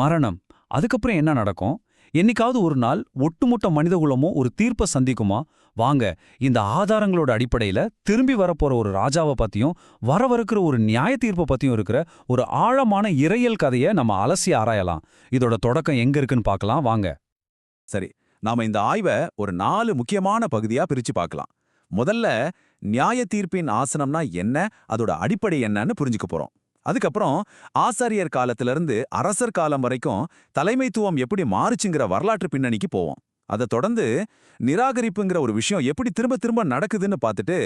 மரணம். அதுக்கப்புறம் என்ன நடக்கும்? என்னைக்காவது ஒரு நாள் ஒட்டுமொத்த மனிதகுலமும் ஒரு தீர்ப்பை சந்திக்குமா? வாங்க இந்த ஆதாரங்களோட அடிப்படையில திரும்பி வரப்போற ஒரு ராஜாவை பத்தியும் வரவிருக்கிற ஒரு நியாய தீர்ப்பை பத்தியும் இருக்கிற ஒரு ஆழமான இறையல் கதையை நம்ம அலசி ஆராயலாம். இதோட தொடக்கம் எங்க இருக்குன்னு பார்க்கலாம். வாங்க. சரி நாம இந்த ஆய்வை ஒரு நாலு முக்கியமான பகுதியா பிரிச்சு பார்க்கலாம். முதல்ல நியாய தீர்ப்பின் ஆசனம்னா என்ன? அதோட அடிப்படை என்னன்னு புரிஞ்சுக்க போறோம். அதுக்கப்புறம் ஆசாரியர் காலத்துல இருந்து அரசர் காலம் வரைக்கும் தலைமைத்துவம் எப்படி மாறுச்சுங்கிற வரலாற்று பின்னணிக்கு போவோம். அதை தொடர்ந்து நிராகரிப்புங்கிற ஒரு விஷயம் எப்படி திரும்ப திரும்ப நடக்குதுன்னு பார்த்துட்டு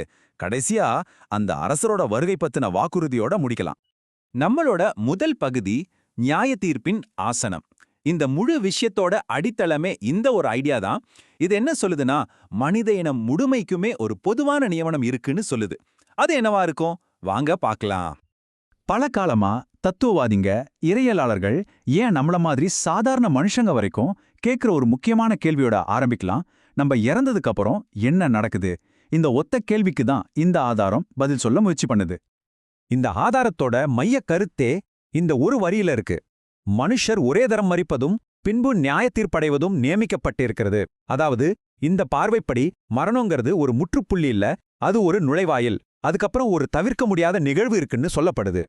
கடைசியா அந்த அரசரோட வருகை பத்தின வாக்குறுதியோட முடிக்கலாம். நம்மளோட முதல் பகுதி நியாய தீர்ப்பின் ஆசனம். இந்த முழு விஷயத்தோட அடித்தளமே இந்த ஒரு ஐடியா தான். இது என்ன சொல்லுதுன்னா மனித இனம் முழுமைக்குமே ஒரு பொதுவான நியமனம் இருக்குன்னு சொல்லுது. அது என்னவா இருக்கும்? வாங்க பார்க்கலாம். பல காலமா தத்துவவாதிங்க இறையலாளர்கள் ஏன் நம்மள மாதிரி சாதாரண மனுஷங்க வரைக்கும் கேட்குற ஒரு முக்கியமான கேள்வியோட ஆரம்பிக்கலாம். நம்ம இறந்ததுக்கு அப்புறம் என்ன நடக்குது? இந்த ஒத்த கேள்விக்கு தான் இந்த ஆதாரம் பதில் சொல்ல முயற்சி பண்ணுது. இந்த ஆதாரத்தோட மைய கருத்தே இந்த ஒரு வரியில இருக்கு. மனுஷர் ஒரே தரம் மறிப்பதும் பின்பு நியாய தீர்ப்படைவதும் நியமிக்கப்பட்டிருக்கிறது. அதாவது இந்த பார்வைப்படி மரணங்கிறது ஒரு முற்றுப்புள்ளி இல்ல அது ஒரு நுழைவாயில். அதுக்கப்புறம் ஒரு தவிர்க்க முடியாத நிகழ்வு இருக்குன்னு சொல்லப்படுது.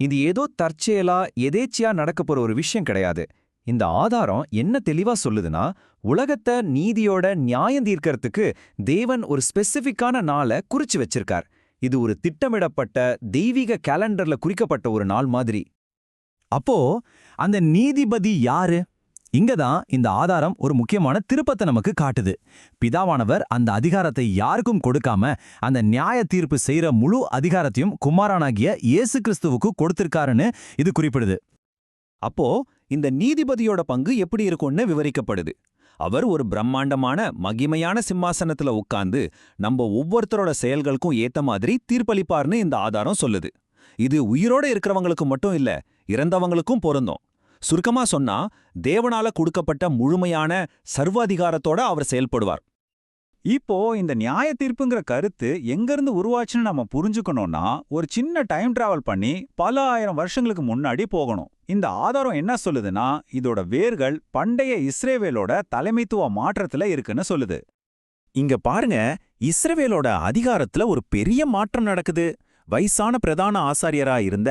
இது ஏதோ தற்செயலா எதேச்சியா நடக்க போற ஒரு விஷயம் கிடையாது. இந்த ஆதாரம் என்ன தெளிவா சொல்லுதுன்னா உலகத்தை நீதியோட நியாயம் தீர்க்கறதுக்கு தேவன் ஒரு ஸ்பெசிஃபிக்கான நாளை குறிச்சு வச்சிருக்கார். இது ஒரு திட்டமிடப்பட்ட தெய்வீக கேலண்டர்ல குறிக்கப்பட்ட ஒரு நாள் மாதிரி. அப்போ அந்த நீதிபதி யாரு? இங்கதான் இந்த ஆதாரம் ஒரு முக்கியமான திருப்பத்தை நமக்கு காட்டுது. பிதாவானவர் அந்த அதிகாரத்தை யாருக்கும் கொடுக்காம அந்த நியாய தீர்ப்பு செய்யற முழு அதிகாரத்தையும் குமாரனாகிய இயேசு கிறிஸ்துவுக்கு கொடுத்திருக்காருன்னு இது குறிப்பிடுது. அப்போ இந்த நீதிபதியோட பங்கு எப்படி இருக்கும்னு விவரிக்கப்படுது. அவர் ஒரு பிரம்மாண்டமான மகிமையான சிம்மாசனத்துல உட்கார்ந்து நம்ம ஒவ்வொருத்தரோட செயல்களுக்கும் ஏத்த மாதிரி தீர்ப்பளிப்பார்னு இந்த ஆதாரம் சொல்லுது. இது உயிரோட இருக்கிறவங்களுக்கு மட்டும் இல்ல இறந்தவங்களுக்கும் பொருந்தும். சுருக்கமா சொன்னா தேவனால கொடுக்கப்பட்ட முழுமையான சர்வாதிகாரத்தோட அவர் செயல்படுவார். இப்போ இந்த நியாய தீர்ப்புங்கிற கருத்து எங்கிருந்து உருவாச்சுன்னு நம்ம புரிஞ்சுக்கணும்னா ஒரு சின்ன டைம் டிராவல் பண்ணி பல ஆயிரம் வருஷங்களுக்கு முன்னாடி போகணும். இந்த ஆதாரம் என்ன சொல்லுதுன்னா இதோட வேர்கள் பண்டைய இஸ்ரேவேலோட தலைமைத்துவ மாற்றத்துல இருக்குன்னு சொல்லுது. இங்க பாருங்க இஸ்ரவேலோட அதிகாரத்துல ஒரு பெரிய மாற்றம் நடக்குது. வயசான பிரதான ஆசாரியரா இருந்த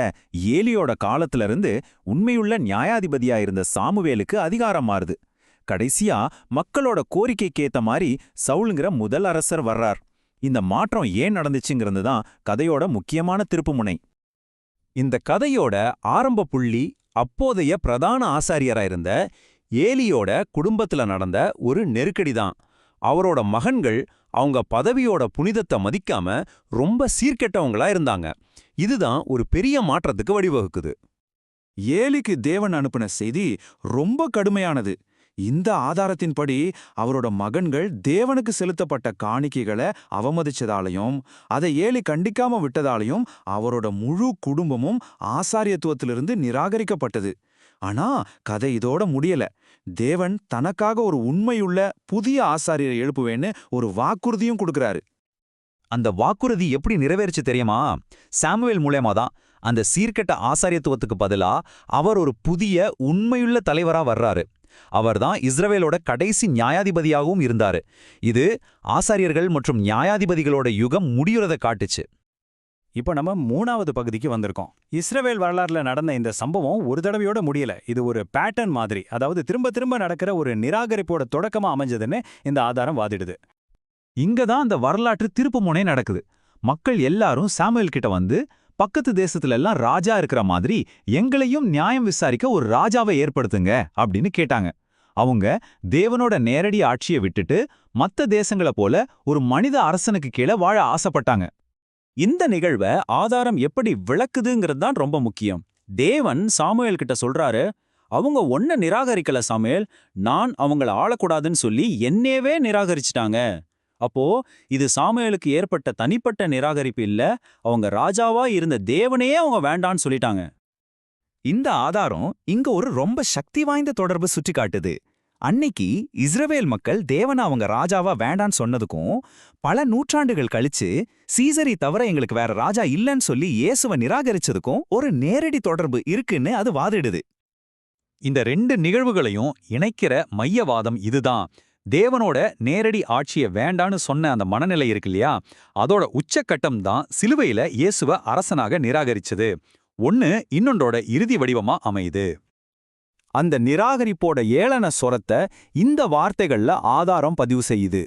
ஏலியோட காலத்துல இருந்து உண்மையுள்ள நியாயாதிபதியா இருந்த சாமுவேலுக்கு அதிகாரம் மாறுது. கடைசியா மக்களோட கோரிக்கைக்கேத்த மாதிரி சவுலுங்கிற முதல் அரசர் வர்றார். இந்த மாற்றம் ஏன் நடந்துச்சுங்கிறது தான் கதையோட முக்கியமான திருப்புமுனை. இந்த கதையோட ஆரம்ப புள்ளி அப்போதைய பிரதான ஆசாரியரா இருந்த ஏலியோட குடும்பத்துல நடந்த ஒரு நெருக்கடி தான். அவரோட மகன்கள் அவங்க பதவியோட புனிதத்தை மதிக்காம ரொம்ப சீர்கெட்டவங்களா இருந்தாங்க. இதுதான் ஒரு பெரிய மாற்றத்துக்கு வழிவகுக்குது. ஏலிக்கு தேவன் அனுப்பின செய்தி ரொம்ப கடுமையானது. இந்த ஆதாரத்தின்படி அவரோட மகன்கள் தேவனுக்கு செலுத்தப்பட்ட காணிக்கைகளை அவமதிச்சதாலையும் அதை ஏலி கண்டிக்காம விட்டதாலையும் அவரோட முழு குடும்பமும் ஆசாரியத்துவத்திலிருந்து நிராகரிக்கப்பட்டது. ஆனா கதை இதோட முடியல. தேவன் தனக்காக ஒரு உண்மையுள்ள புதிய ஆசாரியரை எழுப்புவேன்னு ஒரு வாக்குறுதியும் கொடுக்கறாரு. அந்த வாக்குறுதி எப்படி நிறைவேறிச்சு தெரியுமா? சாமுவேல் மூலயமா தான். அந்த சீர்கெட்ட ஆசாரியத்துவத்துக்கு பதிலா அவர் ஒரு புதிய உண்மையுள்ள தலைவரா வர்றாரு. அவர்தான் இஸ்ரவேலோட கடைசி நியாயாதிபதியாகவும் இருந்தாரு. இது ஆசாரியர்கள் மற்றும் நியாயாதிபதிகளோட யுகம் முடியுறத காட்டுச்சு. இப்போ நம்ம மூணாவது பகுதிக்கு வந்திருக்கோம். இஸ்ரவேல் வரலாறுல நடந்த இந்த சம்பவம் ஒரு தடவையோட முடியல. இது ஒரு பேட்டர்ன் மாதிரி. அதாவது திரும்ப திரும்ப நடக்கிற ஒரு நிராகரிப்போட தொடக்கமா அமைஞ்சதுன்னு இந்த ஆதாரம் வாதிடுது. இங்க தான் அந்த வரலாற்று திருப்புமுனை நடக்குது. மக்கள் எல்லாரும் சாமுவேல் கிட்ட வந்து பக்கத்து தேசத்துல எல்லாம் ராஜா இருக்கிற மாதிரி எங்களையும் நியாயம் விசாரிக்க ஒரு ராஜாவை ஏற்படுத்துங்க அப்படின்னு கேட்டாங்க. அவங்க தேவனோட நேரடி ஆட்சியை விட்டுட்டு மத்த தேசங்களை போல ஒரு மனித அரசனுக்கு கீழே வாழ ஆசைப்பட்டாங்க. இந்த நிகழ்வை ஆதாரம் எப்படி விளக்குதுங்கிறது தான் ரொம்ப முக்கியம். தேவன் சாமுவேல் கிட்ட சொல்றாரு அவங்க ஒன்ன நிராகரிக்கல சாமுவேல் நான் அவங்கள ஆளக்கூடாதுன்னு சொல்லி என்னேவே நிராகரிச்சிட்டாங்க. அப்போ இது சாமுவேலுக்கு ஏற்பட்ட தனிப்பட்ட நிராகரிப்பு இல்ல அவங்க ராஜாவா இருந்த தேவனையே அவங்க வேண்டான்னு சொல்லிட்டாங்க. இந்த ஆதாரம் இங்க ஒரு ரொம்ப சக்தி வாய்ந்த தொடர்பு சுட்டி காட்டுது. அன்னைக்கு இஸ்ரவேல் மக்கள் தேவனை அவங்க ராஜாவா வேண்டான்னு சொன்னதுக்கும் பல நூற்றாண்டுகள் கழிச்சு சீசரி தவிர எங்களுக்கு வேற ராஜா இல்லைன்னு சொல்லி இயேசுவை நிராகரிச்சதுக்கும் ஒரு நேரடி தொடர்பு இருக்குன்னு அது வாதிடுது. இந்த ரெண்டு நிகழ்வுகளையும் இணைக்கிற மையவாதம் இதுதான். தேவனோட நேரடி ஆட்சிய வேண்டான்னு சொன்ன அந்த மனநிலை இருக்கு இல்லையா? அதோட உச்சக்கட்டம் தான் சிலுவையில இயேசுவ அரசனாக நிராகரிச்சது. ஒன்னு இன்னொன்றோட இறுதி வடிவமா அமையுது. அந்த நிராகரிப்போட ஏளன சொரத்தை இந்த வார்த்தைகள்ல ஆதாரம் பதிவு செய்யுது.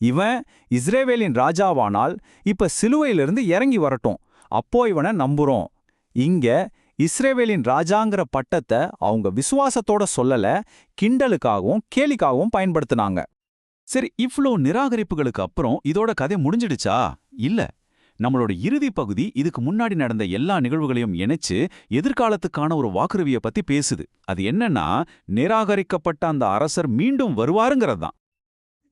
இவன் இஸ்ரேவேலின் ராஜாவானால் இப்ப சிலுவையிலிருந்து இறங்கி வரட்டும். அப்போ இவனை நம்புறோம். இங்க இஸ்ரேவேலின் ராஜாங்கிற பட்டத்தை அவங்க விசுவாசத்தோட சொல்லல கிண்டலுக்காகவும் கேலிக்காகவும் பயன்படுத்தினாங்க. சரி இவ்ளோ நிராகரிப்புகளுக்கு அப்புறம் இதோட கதை முடிஞ்சிடுச்சா? இல்ல. நம்மளோட இறுதி பகுதி இதுக்கு முன்னாடி நடந்த எல்லா நிகழ்வுகளையும் இணைச்சு எதிர்காலத்துக்கான ஒரு வாக்குறுதியை பத்தி பேசுது. அது என்னன்னா நிராகரிக்கப்பட்ட அந்த அரசர் மீண்டும் வருவாருங்கிறது தான்.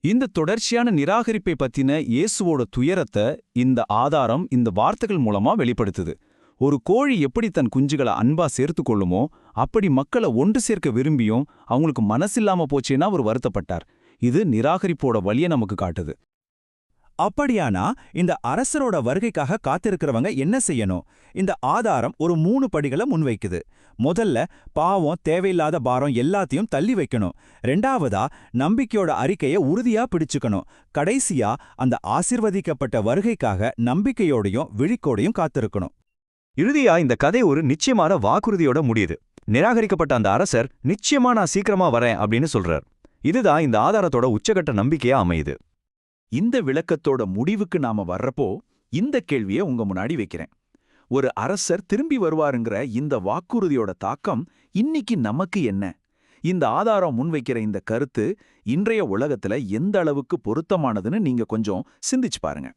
இந்த தொடர்ச்சியான நிராகரிப்பை பத்தின இயேசுவோட துயரத்தை இந்த ஆதாரம் இந்த வார்த்தைகள் மூலமா வெளிப்படுத்துது. ஒரு கோழி எப்படி தன் குஞ்சுகளை அன்பா சேர்த்து கொள்ளுமோ அப்படி மக்களை ஒன்று சேர்க்க விரும்பியும் அவங்களுக்கு மனசில்லாம போச்சேன்னா அவர் வருத்தப்பட்டார். இது நிராகரிப்போட வழியை நமக்கு காட்டுது. அப்படியானா இந்த அரசரோட வருகைக்காக காத்திருக்கிறவங்க என்ன செய்யணும்? இந்த ஆதாரம் ஒரு மூணு படிகளை முன்வைக்குது. முதல்ல பாவம் தேவையில்லாத பாரம் எல்லாத்தையும் தள்ளி வைக்கணும். ரெண்டாவதா நம்பிக்கையோட அறிக்கையை உறுதியா பிடிச்சுக்கணும். கடைசியா அந்த ஆசிர்வதிக்கப்பட்ட வருகைக்காக நம்பிக்கையோடையும் விழிக்கோடையும் காத்திருக்கணும். இறுதியா இந்த கதை ஒரு நிச்சயமான வாக்குறுதியோட முடியுது. நிராகரிக்கப்பட்ட அந்த அரசர் நிச்சயமா நான் சீக்கிரமா வரேன் அப்படின்னு சொல்றார். இதுதான் இந்த ஆதாரத்தோட உச்சகட்ட நம்பிக்கையா அமையுது. இந்த விளக்கத்தோட முடிவுக்கு நாம வர்றப்போ இந்த கேள்வியை உங்க முன்னாடி வைக்கிறேன். ஒரு அரசர் திரும்பி வருவாருங்கிற இந்த வாக்குறுதியோட தாக்கம் இன்னைக்கு நமக்கு என்ன? இந்த ஆதாரம் முன்வைக்கிற இந்த கருத்து இன்றைய உலகத்துல எந்த அளவுக்கு பொருத்தமானதுன்னு நீங்க கொஞ்சம் சிந்திச்சு பாருங்க.